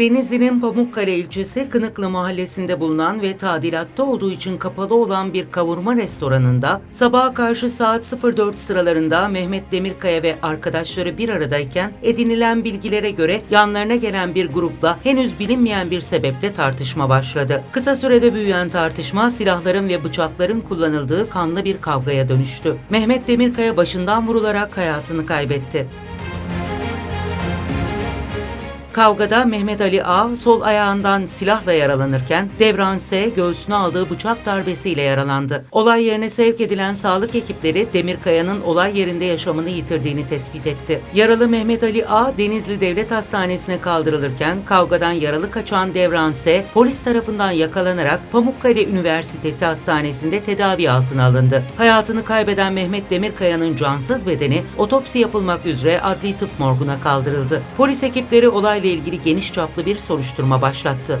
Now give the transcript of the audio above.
Denizli'nin Pamukkale ilçesi Kınıklı mahallesinde bulunan ve tadilatta olduğu için kapalı olan bir kavurma restoranında sabaha karşı saat 04 sıralarında Mehmet Demirkaya ve arkadaşları bir aradayken edinilen bilgilere göre yanlarına gelen bir grupla henüz bilinmeyen bir sebeple tartışma başladı. Kısa sürede büyüyen tartışma silahların ve bıçakların kullanıldığı kanlı bir kavgaya dönüştü. Mehmet Demirkaya başından vurularak hayatını kaybetti. Kavgada Mehmet Ali A sol ayağından silahla yaralanırken Devran S göğsüne aldığı bıçak darbesiyle yaralandı. Olay yerine sevk edilen sağlık ekipleri Demirkaya'nın olay yerinde yaşamını yitirdiğini tespit etti. Yaralı Mehmet Ali A Denizli Devlet Hastanesi'ne kaldırılırken kavgadan yaralı kaçan Devran S polis tarafından yakalanarak Pamukkale Üniversitesi Hastanesi'nde tedavi altına alındı. Hayatını kaybeden Mehmet Demirkaya'nın cansız bedeni otopsi yapılmak üzere adli tıp morguna kaldırıldı. Polis ekipleri olayla ilgili geniş çaplı bir soruşturma başlattı.